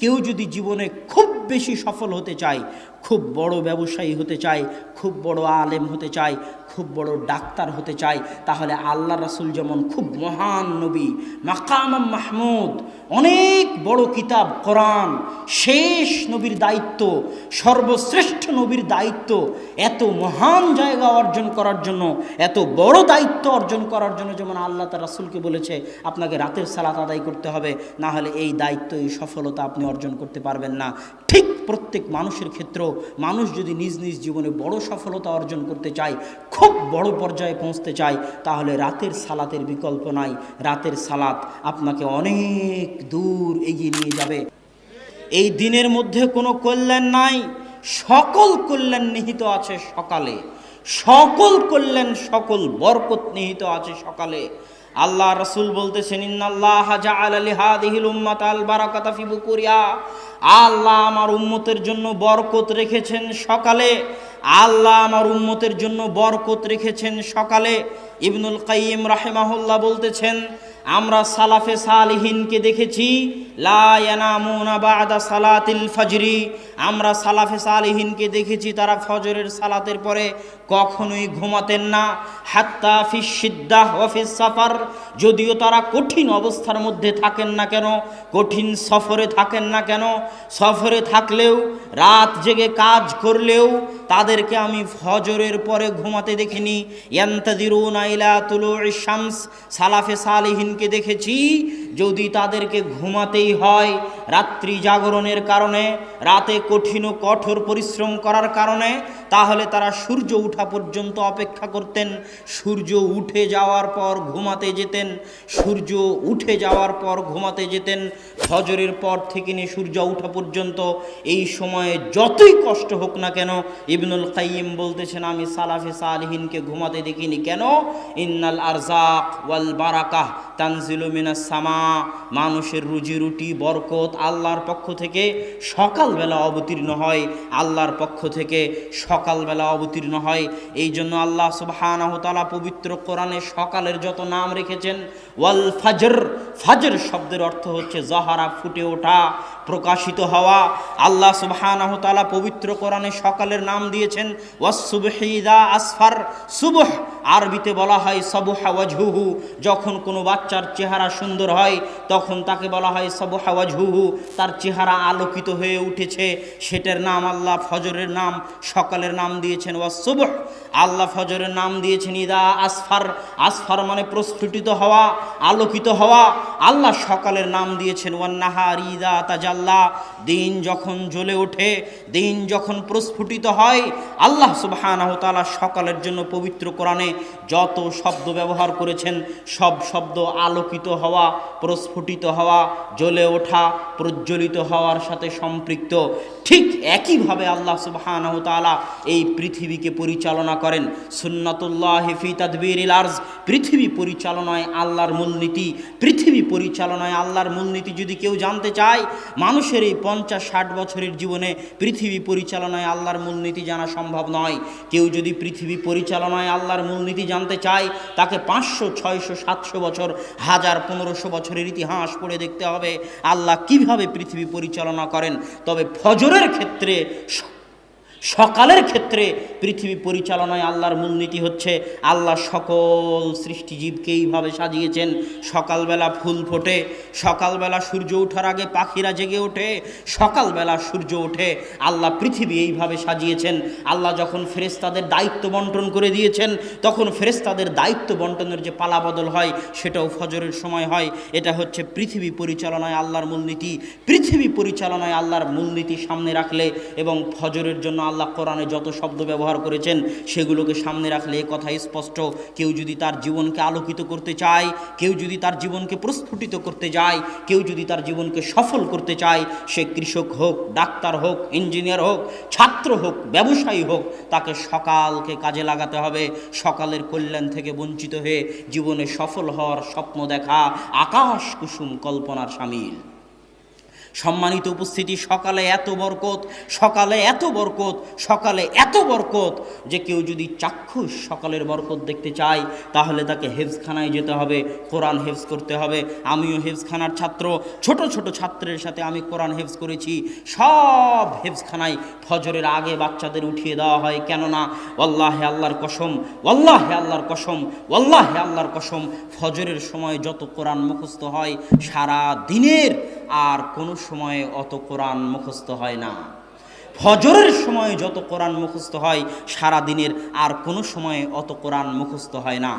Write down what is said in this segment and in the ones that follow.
কেউ যদি জীবনে খুব বেশি সফল হতে চায় খুব বড় ব্যবসায়ী হতে চায়, খুব বড় আলেম হতে চায়, খুব বড় ডাক্তার হতে চায়, তাহলে আল্লাহ রাসুল যেমন খুব মহান নবী মাকাম মাহমুদ, অনেক বড় কিতাব, কোরআন, শেষ নবীর দায়িত্ব, সর্বশ্রেষ্ঠ নবীর দায়িত্ব, এত মহান জায়গা অর্জন করার জন্য, এত বড় দায়িত্ব অর্জন করার জন্য যেমন আল্লাহ তার রাসুলকে বলেছে, আপনাকে রাতের সালাত আদায় করতে হবে না হলে এই দায়িত্ব, এই সফলতা আপনি অর্জন করতে পারবেন না। ঠিক প্রত্যেক মানুষের ক্ষেত্রেও মানুষ যদি নিজ নিজ জীবনে বড় সফলতা অর্জন করতে চায়, খুব বড় পর্যায়ে পৌঁছতে চায়, তাহলে রাতের সালাতের বিকল্প নাই। রাতের সালাত আপনাকে অনেক দূর এগিয়ে নিয়ে যাবে। এই দিনের মধ্যে কোনো কল্যাণ নাই। সকল কল্যাণ নিহিত আছে সকালে। সকল কল্যাণ, সকল বরকত নিহিত আছে সকালে। আল্লাহ রসুল বলতেছেন আল্লাহ আমার উম্মতের জন্য বরকত রেখেছেন সকালে। আল্লাহ আমার উম্মতের জন্য বরকত রেখেছেন সকালে। ইবনুল কাইম রাহেমাহুল্লাহ বলতেছেন আমরা সালাফে সালিহিনকে দেখেছি সালাতিল ফজরি। আমরা সালাফে সালিহিনকে দেখেছি, তারা ফজরের সালাতের পরে কখনোই ঘুমাতেন না। হাত্তা ফিস সিদ্দাহ অফিস সাফার, যদিও তারা কঠিন অবস্থার মধ্যে থাকেন না কেন, কঠিন সফরে থাকেন না কেন। সফরে থাকলেও, রাত জেগে কাজ করলেও তাদেরকে আমি ফজরের পরে ঘুমাতে দেখিনি। ইয়ান্তাদিরুন আইলা তুলু শামস, সালাফে সালিহিনকে দেখেছি, যদি তাদেরকে ঘুমাতেই হয় রাত্রি জাগরণের কারণে, রাতে কঠিন ও কঠোর পরিশ্রম করার কারণে তাহলে তারা সূর্য উঠা পর্যন্ত অপেক্ষা করতেন। সূর্য উঠে যাওয়ার পর ঘুমাতে যেতেন। সূর্য উঠে যাওয়ার পর ঘুমাতে যেতেন। ফজরের পর থেকে নিয়ে সূর্য উঠা পর্যন্ত এই সময়ে যতই কষ্ট হোক না কেন ইবনুল কাইয়িম বলতেছেন, আমি সালাফে সালহিনকে ঘুমাতে দেখিনি। কেন? ইন্নাল আরজাক ওয়াল বারাকাহ তানজিলুমিনা সামা। মানুষের রুজি রুটি, বরকত আল্লাহর পক্ষ থেকে সকালবেলা অবতীর্ণ হয়। আল্লাহর পক্ষ থেকে সকালবেলা অবতীর্ণ হয়। এই জন্য আল্লাহ সুবাহানহতালা পবিত্র কোরআনে সকালের যত নাম রেখেছেন, ওয়াল ফাজর ফাজর শব্দের অর্থ হচ্ছে জাহারা ফুটে ওঠা। প্রকাশিত হওয়া। আল্লাহ তাআলা পবিত্র কোরআনে সকালের নাম দিয়েছেন ওয়াসুবহিদা আসফার, সুবহ। আরবিতে বলা হয় সবুহা ওয়াজহুহু। যখন কোনো বাচ্চার চেহারা সুন্দর হয়, তখন তাকে বলা হয় সবুহা ওয়াজহুহু। তার চেহারা আলোকিত হয়ে উঠেছে। সেটার নাম আল্লাহ ফজরের নাম, সকালের নাম দিয়েছেন ওয়াসুবহ আল্লাহ ফজরের নাম দিয়েছেন ইদা আসফার। আসফার মানে প্রস্ফুটিত হওয়া, আলোকিত হওয়া। আল্লাহ সকালের নাম দিয়েছেন, ওয়ান্নাহার ইদা তাজাল্লা দিন যখন জ্বলে ওঠে, দিন যখন প্রস্ফুটিত হয়, আল্লাহ সুবহানাহু তাআলা সকালের জন্য পবিত্র কোরআনে যত শব্দ ব্যবহার করেছেন, সব শব্দ আলোকিত হওয়া, প্রস্ফুটিত হওয়া, জ্বলে ওঠা, প্রজ্বলিত হওয়ার সাথে সম্পৃক্ত। ঠিক একইভাবে আল্লাহ সুবহানাহু তাআলা এই পৃথিবীকে পরিচালনা করেন। সুন্নাতুল্লাহ ফি তাদবিরিল আরজ, পৃথিবী পরিচালনায় আল্লাহর মূলনীতি, পৃথিবী পরিচালনায় আল্লাহর মূলনীতি যদি কেউ জানতে চায় মানুষের এই পঞ্চাশ ষাট বছরের জীবনে পৃথিবী পরিচালনায় আল্লাহর মূলনীতি জানা সম্ভব নয়। কেউ যদি পৃথিবী পরিচালনায় আল্লাহর মূলনীতি জানতে চায়, তাকে পাঁচশো, ছয়শো, সাতশো বছর, হাজার, পনেরোশো বছরের ইতিহাস পড়ে দেখতে হবে। আল্লাহ কীভাবে পৃথিবী পরিচালনা করেন? তবে ফজরের ক্ষেত্রে সকালের ক্ষেত্রে পৃথিবী পরিচালনায় আল্লাহর মূলনীতি হচ্ছে আল্লাহ সকল সৃষ্টিজীবকে এইভাবে সাজিয়েছেন। সকালবেলা ফুল ফোটে, সকালবেলা সূর্য ওঠার আগে পাখিরা জেগে ওঠে, সকালবেলা সূর্য ওঠে, আল্লাহ পৃথিবী এইভাবে সাজিয়েছেন। আল্লাহ যখন ফেরেস্তাদের দায়িত্ব বন্টন করে দিয়েছেন, তখন ফেরেস্তাদের দায়িত্ব বন্টনের যে পালাবদল হয়, সেটাও ফজরের সময় হয়। এটা হচ্ছে পৃথিবী পরিচালনায় আল্লাহর মূলনীতি। পৃথিবী পরিচালনায় আল্লাহর মূলনীতি সামনে রাখলে এবং ফজরের জন্য আল্লাহ কোরআনে যত শব্দ ব্যবহার করেছেন, সেগুলোকে সামনে রাখলে এ কথা স্পষ্ট। কেউ যদি তার জীবনকে আলোকিত করতে চায়, কেউ যদি তার জীবনকে প্রস্ফুটিত করতে যায়, কেউ যদি তার জীবনকে সফল করতে চায়, সে কৃষক হোক, ডাক্তার হোক, ইঞ্জিনিয়ার হোক, ছাত্র হোক, ব্যবসায়ী হোক, তাকে সকালকে কাজে লাগাতে হবে। সকালের কল্যাণ থেকে বঞ্চিত হয়ে জীবনে সফল হওয়ার স্বপ্ন দেখা আকাশ কুসুম কল্পনার সামিল। সম্মানিত উপস্থিতি, সকালে এত বরকত, সকালে এত বরকত, সকালে এত বরকত যে কেউ যদি চাক্ষুষ সকালের বরকত দেখতে চায়, তাহলে তাকে হেফজখানায় যেতে হবে, কোরআন হেফজ করতে হবে। আমিও হেফজখানার ছাত্র, ছোট ছোট ছাত্রের সাথে আমি কোরআন হেফজ করেছি। সব হেফজখানায় ফজরের আগে বাচ্চাদের উঠিয়ে দেওয়া হয়। কেননা, ওয়াল্লাহে আল্লাহর কসম, ওয়াল্লাহে আল্লাহর কসম, ওয়াল্লাহে আল্লাহর কসম, ফজরের সময় যত কোরআন মুখস্থ হয়, সারা দিনের আর কোনো সময়ে অত কোরআন মুখস্থ হয় না। ফজরের সময় যত কোরআন মুখস্থ হয় সারা দিনের আর কোনো সময়ে অত কোরআন মুখস্থ হয় না।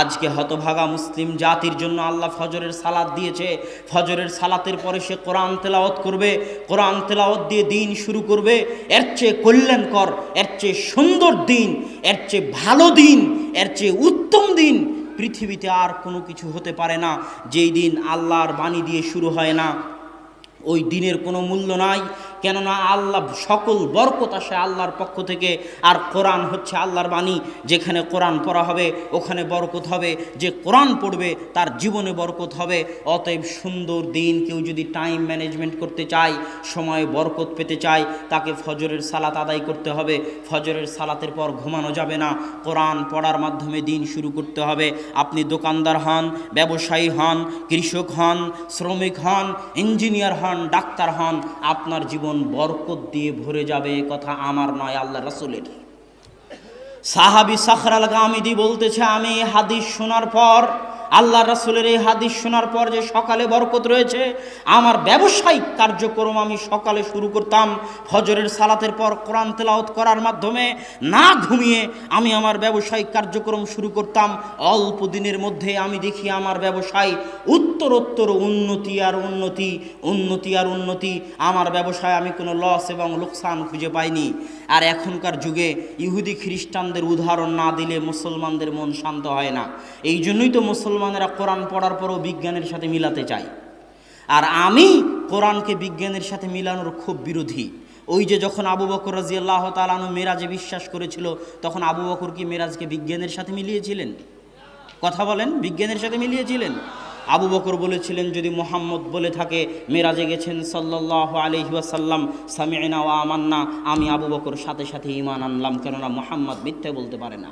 আজকে হতভাগা মুসলিম জাতির জন্য আল্লাহ ফজরের সালাদ দিয়েছে। ফজরের সালাতের পরে সে কোরআন তেলাওয়াত করবে। কোরআন তেলাওয়াত দিয়ে দিন শুরু করবে। এর চেয়ে কল্যাণকর, এর চেয়ে সুন্দর দিন, এর চেয়ে ভালো দিন, এর চেয়ে উত্তম দিন পৃথিবীতে আর কোনো কিছু হতে পারে না। যেই দিন আল্লাহর বাণী দিয়ে শুরু হয় না। ওই দিনের কোনো মূল্য নাই। কেননা আল্লাহ সকল বরকত আসে আল্লাহর পক্ষ থেকে। আর কোরআন হচ্ছে আল্লাহর বাণী, যেখানে কোরআন পড়া হবে ওখানে বরকত হবে। যে কোরআন পড়বে তার জীবনে বরকত হবে। অতএব সুন্দর দিন কেউ যদি টাইম ম্যানেজমেন্ট করতে চায়, সময়ে বরকত পেতে চায়, তাকে ফজরের সালাত আদায় করতে হবে। ফজরের সালাতের পর ঘুমানো যাবে না। কোরআন পড়ার মাধ্যমে দিন শুরু করতে হবে। আপনি দোকানদার হন, ব্যবসায়ী হন, কৃষক হন, শ্রমিক হন ইঞ্জিনিয়ার হন, ডাক্তার হন, আপনার জীবন বরকত দিয়ে ভরে যাবে কথা আমার নয় আল্লাহ রাসুলের। সাহাবি সাখরাল গামিদি বলতেছে, আমি হাদিস শোনার পর, আল্লাহ রাসুলের এই হাদিস শোনার পর যে সকালে বরকত রয়েছে, আমার ব্যবসায়িক কার্যক্রম আমি সকালে শুরু করতাম, ফজরের সালাতের পর কোরআন তেলাওত করার মাধ্যমে না ঘুমিয়ে আমি আমার ব্যবসায়িক কার্যক্রম শুরু করতাম। অল্প দিনের মধ্যে আমি দেখি আমার ব্যবসায় উত্তরোত্তর উন্নতি আর উন্নতি উন্নতি আর উন্নতি। আমার ব্যবসায় আমি কোনো লস এবং লোকসান খুঁজে পাইনি। আর এখনকার যুগে ইহুদি খ্রিস্টানদের উদাহরণ না দিলে মুসলমানদের মন শান্ত হয় না। এই জন্যই তো মুসলমানেরা কোরআন পড়ার পরও বিজ্ঞানের সাথে মিলাতে চায়। আর আমি কোরআনকে বিজ্ঞানের সাথে মিলানোর খুব বিরোধী। ওই যে যখন আবু বকর রাজি আল্লাহ তালানু মেরাজে বিশ্বাস করেছিল, তখন আবু বকর কি মেরাজকে বিজ্ঞানের সাথে মিলিয়েছিলেন? কথা বলেন, বিজ্ঞানের সাথে মিলিয়েছিলেন? আবু বকর বলেছিলেন, যদি মোহাম্মদ বলে থাকে, মেরাজে গেছেন সাল্লাহ আলহিহাসাল্লাম সামিনা ও আমান্না, আমি আবু বকর সাথে সাথে ইমান আনলাম, কেননা মোহাম্মদ মিথ্যে বলতে পারে না।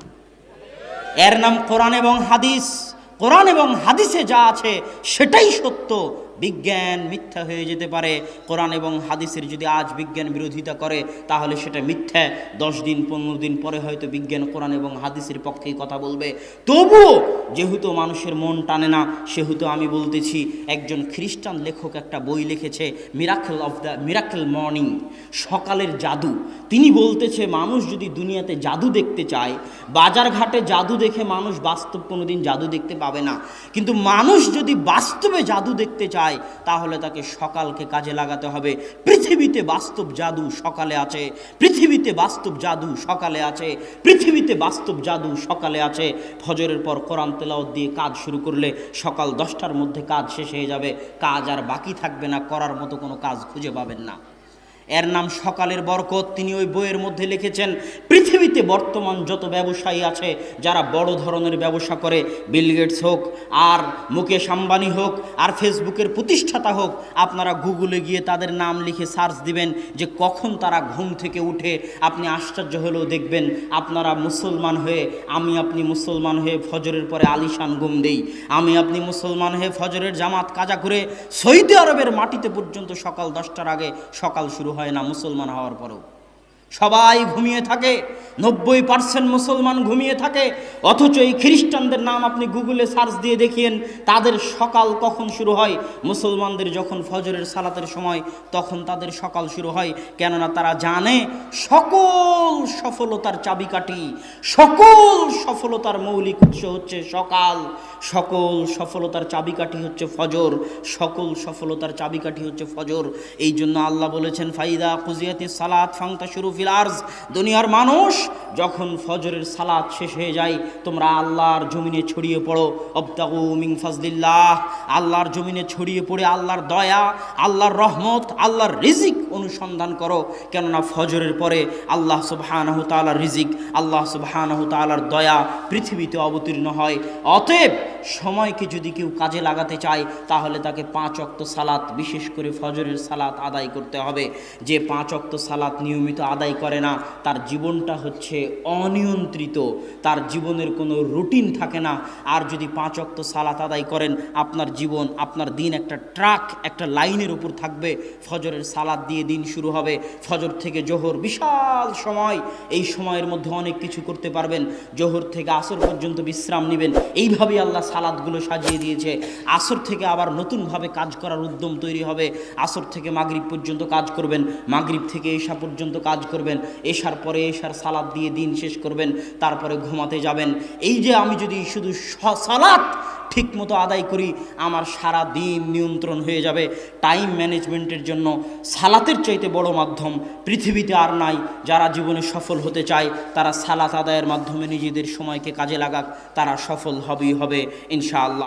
এর নাম কোরআন এবং হাদিস। কোরআন এবং হাদিসে যা আছে, সেটাই সত্য। বিজ্ঞান মিথ্যা হয়ে যেতে পারে। কোরআন এবং হাদিসের যদি আজ বিজ্ঞান বিরোধিতা করে, তাহলে সেটা মিথ্যা। দশ দিন, পনেরো দিন পরে হয়তো বিজ্ঞান, কোরআন এবং হাদিসের পক্ষেই কথা বলবে। তবুও যেহেতু মানুষের মন টানে না, সেহেতু আমি বলতেছি, একজন খ্রিস্টান লেখক একটা বই লিখেছে miracle of the miracle morning সকালের জাদু। তিনি বলতেছে, মানুষ যদি দুনিয়াতে জাদু দেখতে চায় বাজার ঘাটে জাদু দেখে মানুষ বাস্তব কোনোদিন জাদু দেখতে পাবে না। কিন্তু মানুষ যদি বাস্তবে জাদু দেখতে চায় তাহলে তাকে সকালকে কাজে লাগাতে হবে। পৃথিবীতে বাস্তব জাদু সকালে আছে, পৃথিবীতে বাস্তব জাদু সকালে আছে, পৃথিবীতে বাস্তব জাদু সকালে আছে। ফজরের পর কোরআন তেলাওয়াত দিয়ে কাজ শুরু করলে সকাল দশটার মধ্যে কাজ শেষ হয়ে যাবে, কাজ আর বাকি থাকবে না, করার মতো কোনো কাজ খুঁজে পাবেন না। এর নাম সকালের বরকত। তিনি ওই বইয়ের মধ্যে লিখেছেন, পৃথিবীতে বর্তমান যত ব্যবসায়ী আছে, যারা বড় ধরনের ব্যবসা করে, বিল গেটস হোক, আর মুকেশ আম্বানি হোক, আর ফেসবুকের প্রতিষ্ঠাতা হোক, আপনারা গুগলে গিয়ে তাদের নাম লিখে সার্চ দিবেন যে কখন তারা ঘুম থেকে উঠে আপনি আশ্চর্য হলেও দেখবেন, আপনারা মুসলমান হয়ে, আমি আপনি মুসলমান হয়ে ফজরের পরে আলিশান ঘুম দেই। আমি আপনি মুসলমান হয়ে ফজরের জামাত কাজা করে সৌদি আরবের মাটিতে পর্যন্ত সকাল দশটার আগে সকাল শুরু হয় না মুসলমান হওয়ার পরেও। সবাই ঘুমিয়ে থাকে, নব্বই পার্সেন্ট মুসলমান ঘুমিয়ে থাকে, অথচ এই খ্রিস্টানদের নাম আপনি গুগলে সার্চ দিয়ে দেখিয়েন, তাদের সকাল কখন শুরু হয়? মুসলমানদের যখন ফজরের সালাতের সময়, তখন তাদের সকাল শুরু হয়। কেননা তারা জানে সকল সফলতার চাবিকাঠি, সকল সফলতার মৌলিক উৎস হচ্ছে সকাল। সকল সফলতার চাবিকাঠি হচ্ছে ফজর, সকল সফলতার চাবিকাঠি হচ্ছে ফজর। এই জন্য আল্লাহ বলেছেন, ফাইদা কুজিয়াতি সালাত ফাংতা শুরু ফিল আরজ, দুনিয়ার মানুষ যখন ফজরের সালাদ শেষ হয়ে যায়, তোমরা আল্লাহর জমিনে ছড়িয়ে পড়ো। অবতাগু মিং ফাজলিল্লাহ, আল্লাহর জমিনে ছড়িয়ে পড়ে আল্লাহর দয়া, আল্লাহর রহমত, আল্লাহর রিজিক অনুসন্ধান করো। কেননা ফজরের পরে আল্লাহ সুবহানাহ তাআলার রিজিক, আল্লাহ সুবহানাহ তাআলার দয়া পৃথিবীতে অবতীর্ণ হয়। অতএব সময়কে যদি কেউ কাজে লাগাতে চায়, তাহলে তাকে পাঁচ অক্ত সালাত, বিশেষ করে ফজরের সালাত আদায় করতে হবে। যে পাঁচ অক্ত সালাত নিয়মিত আদায় করে না, তার জীবনটা হচ্ছে অনিয়ন্ত্রিত। তার জীবনের কোনো রুটিন থাকে না। আর যদি পাঁচ অক্ত সালাত আদায় করেন, আপনার জীবন, আপনার দিন একটা ট্রাক, একটা লাইনের উপর থাকবে। ফজরের সালাদ দিয়ে দিন শুরু হবে। ফজর থেকে জোহর বিশাল সময়। এই সময়ের মধ্যে অনেক কিছু করতে পারবেন। জোহর থেকে আসর পর্যন্ত বিশ্রাম নেবেন। এইভাবেই আল্লাহ সালাদগুলো সাজিয়ে দিয়েছে। আসর থেকে আবার নতুনভাবে কাজ করার উদ্যম তৈরি হবে। আসর থেকে মাগরীব পর্যন্ত কাজ করবেন। মাগরীব থেকে এশা পর্যন্ত কাজ করবেন। এশার পরে এশার সালাদ দিয়ে দিন শেষ করবেন। তারপরে ঘুমাতে যাবেন। এই যে আমি যদি শুধু সালাত ঠিক মতো আদায় করি, আমার সারা দিন নিয়ন্ত্রণ হয়ে যাবে। টাইম ম্যানেজমেন্টের জন্য সালাতের চাইতে বড় মাধ্যম পৃথিবীতে আর নাই। যারা জীবনে সফল হতে চায়, তারা সালাত আদায়ের মাধ্যমে নিজেদের সময়কে কাজে লাগাক, তারা সফল হবেই হবে, ইনশাআল্লাহ।